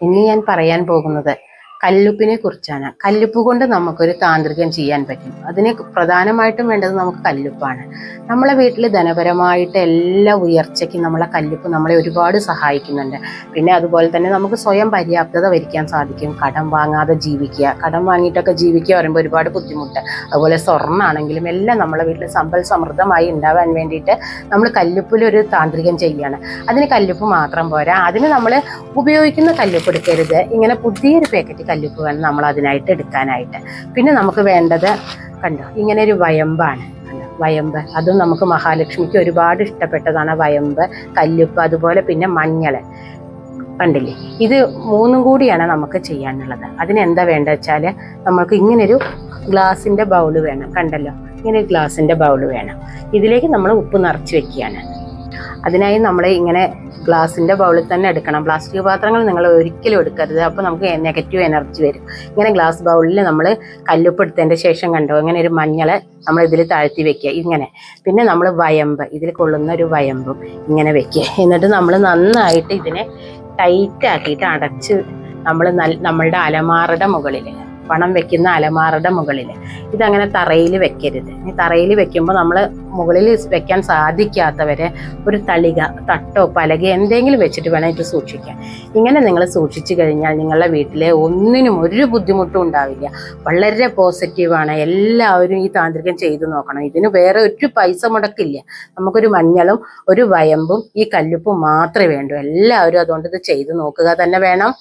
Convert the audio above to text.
ഇന്ന് ഞാൻ പറയാൻ പോകുന്നത് കല്ലുപ്പിനെ കുറിച്ചാണ്. കല്ലുപ്പ് കൊണ്ട് നമുക്കൊരു താന്ത്രികം ചെയ്യാൻ പറ്റും. അതിന് പ്രധാനമായിട്ടും വേണ്ടത് നമുക്ക് കല്ലുപ്പാണ്. നമ്മളെ വീട്ടിൽ ധനപരമായിട്ട് എല്ലാ ഉയർച്ചയ്ക്കും നമ്മളെ കല്ലുപ്പ് നമ്മളെ ഒരുപാട് സഹായിക്കുന്നുണ്ട്. പിന്നെ അതുപോലെ തന്നെ നമുക്ക് സ്വയം പര്യാപ്തത വരിക്കാൻ സാധിക്കും. കടം വാങ്ങാതെ ജീവിക്കുക. കടം വാങ്ങിയിട്ടൊക്കെ ജീവിക്കുക പറയുമ്പോൾ ഒരുപാട് ബുദ്ധിമുട്ട്. അതുപോലെ സ്വർണമാണെങ്കിലും എല്ലാം നമ്മളെ വീട്ടിൽ സമ്പൽ സമൃദ്ധമായി ഉണ്ടാവാൻ വേണ്ടിയിട്ട് നമ്മൾ കല്ലുപ്പിലൊരു താന്ത്രികം ചെയ്യുകയാണ്. അതിന് കല്ലുപ്പ് മാത്രം പോരാ. അതിന് നമ്മൾ ഉപയോഗിക്കുന്ന കല്ലുപ്പ് എടുക്കരുത്. ഇങ്ങനെ പുതിയൊരു പാക്കറ്റ് കല്ലുപ്പ് വേണം നമ്മൾ അതിനായിട്ട് എടുക്കാനായിട്ട്. പിന്നെ നമുക്ക് വേണ്ടത് കണ്ടോ ഇങ്ങനെ ഒരു വയമ്പാണ്. കണ്ടോ വയമ്പ്. അതും നമുക്ക് മഹാലക്ഷ്മിക്ക് ഒരുപാട് ഇഷ്ടപ്പെട്ടതാണ് വയമ്പ് കല്ലുപ്പ് അതുപോലെ പിന്നെ മഞ്ഞൾ കണ്ടില്ലേ? ഇത് മൂന്നും കൂടിയാണ് നമുക്ക് ചെയ്യാനുള്ളത്. അതിനെന്താ വേണ്ടത് വെച്ചാൽ നമുക്ക് ഇങ്ങനൊരു ഗ്ലാസിന്റെ ബൗൾ വേണം. കണ്ടല്ലോ ഇങ്ങനെ ഗ്ലാസിന്റെ ബൗൾ വേണം. ഇതിലേക്ക് നമ്മൾ ഉപ്പ് നിറച്ച് വെക്കുകയാണ്. അതിനായി നമ്മൾ ഇങ്ങനെ ഗ്ലാസിന്റെ ബൗളിൽ തന്നെ എടുക്കണം. പ്ലാസ്റ്റിക് പാത്രങ്ങൾ നിങ്ങൾ ഒരിക്കലും എടുക്കരുത്. അപ്പോൾ നമുക്ക് നെഗറ്റീവ് എനർജി വരും. ഇങ്ങനെ ഗ്ലാസ് ബൗളിൽ നമ്മൾ കല്ലുപ്പ് എടുത്തതിന്റെ ശേഷം കണ്ടോ? ഇങ്ങനെ ഒരു മഞ്ഞളെ നമ്മൾ ഇതിൽ താഴ്ത്തി വെക്കുക. ഇങ്ങനെ. പിന്നെ നമ്മൾ വയമ്പ്. ഇതിൽ കൊള്ളുന്ന ഒരു വയമ്പും ഇങ്ങനെ വെക്കുക. എന്നിട്ട് നമ്മൾ നന്നായിട്ട് ഇതിനെ ടൈറ്റ് ആക്കിയിട്ട് അടച്ച് നമ്മൾ നൽ നമ്മളുടെ അലമാറയുടെ മുകളിൽ പണം വെക്കുന്ന അലമാറയുടെ മുകളിൽ ഇതങ്ങനെ തറയിൽ വെക്കരുത്. ഈ തറയിൽ വെക്കുമ്പോൾ നമ്മൾ മുകളിൽ വെക്കാൻ സാധിക്കാത്തവരെ ഒരു തളിക തട്ടോ പലക എന്തെങ്കിലും വെച്ചിട്ട് വേണം ഇത് സൂക്ഷിക്കാൻ. ഇങ്ങനെ നിങ്ങൾ സൂക്ഷിച്ചു കഴിഞ്ഞാൽ നിങ്ങളുടെ വീട്ടിലെ ഒന്നിനും ഒരു ബുദ്ധിമുട്ടും ഉണ്ടാവില്ല. വളരെ പോസിറ്റീവാണ് എല്ലാവരും ഈ താന്ത്രികം ചെയ്തു നോക്കണം. ഇതിന് വേറെ ഒരു പൈസ മുടക്കില്ല. നമുക്കൊരു മഞ്ഞളും ഒരു വയമ്പും ഈ കല്ലുപ്പും മാത്രമേ വേണ്ടൂ. എല്ലാവരും അതുകൊണ്ട് ഇത് ചെയ്തു നോക്കുക തന്നെ വേണം.